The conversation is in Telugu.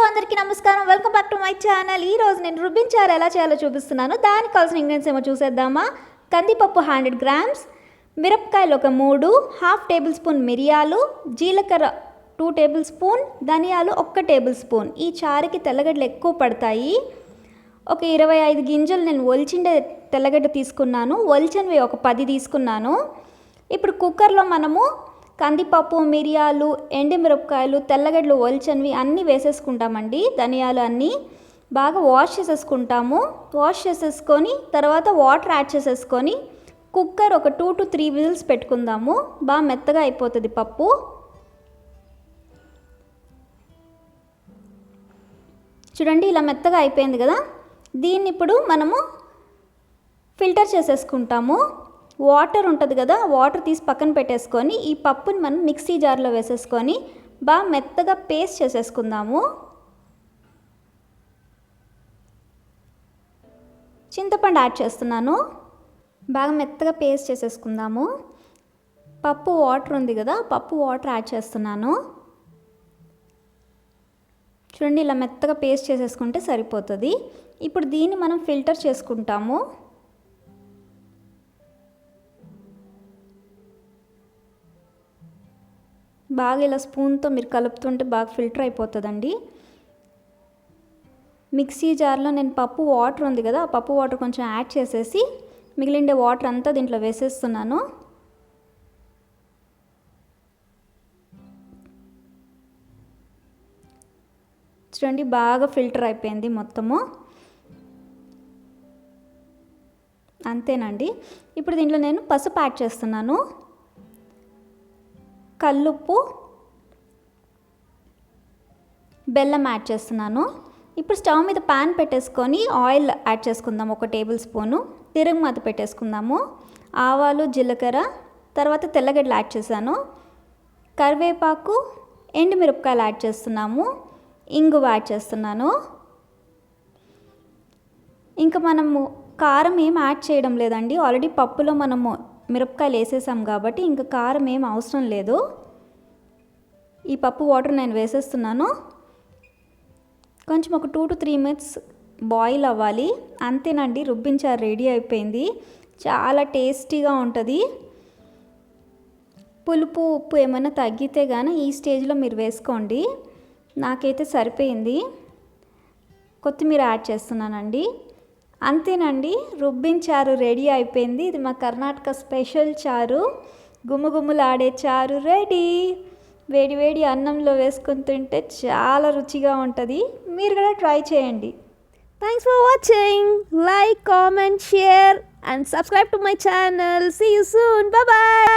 అందరికీ నమస్కారం. Welcome back to my channel ఈ రోజు నేను రుబ్బించారు ఎలా చేయాలో చూపిస్తున్నాను. దానికి కావాల్సిన ఇంగ్రీడియంట్స్ ఏమో చూసేద్దామా? కందిపప్పు హండ్రెడ్ గ్రామ్స్ మిరపకాయలు ఒక మూడు హాఫ్ టేబుల్ స్పూన్ మిరియాలు జీలకర్ర టూ టేబుల్ స్పూన్ ధనియాలు ఒక్క టేబుల్ స్పూన్ ఈ చారుకి తెల్లగడ్డలు ఎక్కువ పడతాయి. ఒక ఇరవై ఐదు గింజలు నేను ఒలిచిండే తెల్లగడ్డ తీసుకున్నాను. ఒలిచినవి ఒక పది తీసుకున్నాను. ఇప్పుడు కుక్కర్లో మనము కందిపప్పు మిరియాలు ఎండిమిరపకాయలు తెల్లగడ్డలు ఒలిచనివి అన్నీ వేసేసుకుంటామండి. ధనియాలు అన్నీ బాగా వాష్ చేసేసుకుంటాము. వాష్ చేసేసుకొని తర్వాత వాటర్ యాడ్ చేసేసుకొని కుక్కర్ ఒక టూ టు త్రీ విజిల్స్ పెట్టుకుందాము. బాగా మెత్తగా అయిపోతుంది పప్పు. చూడండి ఇలా మెత్తగా అయిపోయింది కదా? దీన్ని ఇప్పుడు మనము ఫిల్టర్ చేసేసుకుంటాము. వాటర్ ఉంటుంది కదా వాటర్ తీసి పక్కన పెట్టేసుకొని ఈ పప్పుని మనం మిక్సీ జార్లో వేసేసుకొని బాగా మెత్తగా పేస్ట్ చేసేసుకుందాము. చింతపండు యాడ్ చేస్తున్నాను. బాగా మెత్తగా పేస్ట్ చేసేసుకుందాము. పప్పు వాటర్ ఉంది కదా పప్పు వాటర్ యాడ్ చేస్తున్నాను. చూడండి ఇలా మెత్తగా పేస్ట్ చేసేసుకుంటే సరిపోతుంది. ఇప్పుడు దీన్ని మనం ఫిల్టర్ చేసుకుంటాము. బాగా ఇలా స్పూన్తో మీరు కలుపుతుంటే బాగా ఫిల్టర్ అయిపోతుందండి. మిక్సీ జార్లో నేను పప్పు వాటర్ ఉంది కదా ఆ పప్పు వాటర్ కొంచెం యాడ్ చేసేసి మిగిలిండే వాటర్ అంతా దీంట్లో వేసేస్తున్నాను. చూడండి బాగా ఫిల్టర్ అయిపోయింది మొత్తము. అంతేనండి. ఇప్పుడు దీంట్లో నేను పసుపు యాడ్ చేస్తున్నాను. కల్లుప్పు బెల్లం యాడ్ చేస్తున్నాను. ఇప్పుడు స్టవ్ మీద పాన్ పెట్టేసుకొని ఆయిల్ యాడ్ చేసుకుందాం ఒక టేబుల్ స్పూను. తిరుగుమత పెట్టేసుకుందాము. ఆవాలు జీలకర్ర తర్వాత తెల్లగడ్డలు యాడ్ చేశాను. కరివేపాకు ఎండుమిరపకాయలు యాడ్ చేస్తున్నాము. ఇంగువ యాడ్ చేస్తున్నాను. ఇంకా మనము కారం ఏం యాడ్ చేయడం లేదండి. ఆల్రెడీ పప్పులో మనము మిరపకాయలు వేసేసాం కాబట్టి ఇంకా కారం ఏం అవసరం లేదు. ఈ పప్పు వాటర్ నేను వేసేస్తున్నాను. కొంచెం ఒక two to three minutes boil అవ్వాలి. అంతేనండి రుబ్బించారు రెడీ అయిపోయింది. చాలా టేస్టీగా ఉంటుంది. పులుపు ఉప్పు ఏమైనా తగ్గితే కానీ ఈ స్టేజ్లో మీరు వేసుకోండి. నాకైతే సరిపోయింది. కొత్తిమీర యాడ్ చేస్తున్నానండి. అంతేనండి రుబ్బిన చారు రెడీ అయిపోయింది. ఇది మా కర్ణాటక స్పెషల్ చారు. గుమ్ముగుమ్ములాడే చారు రెడీ. వేడి వేడి అన్నంలో వేసుకొని తింటే చాలా రుచిగా ఉంటుంది. మీరు కూడా ట్రై చేయండి. Thanks for watching like comment share and subscribe to my channel see you soon bye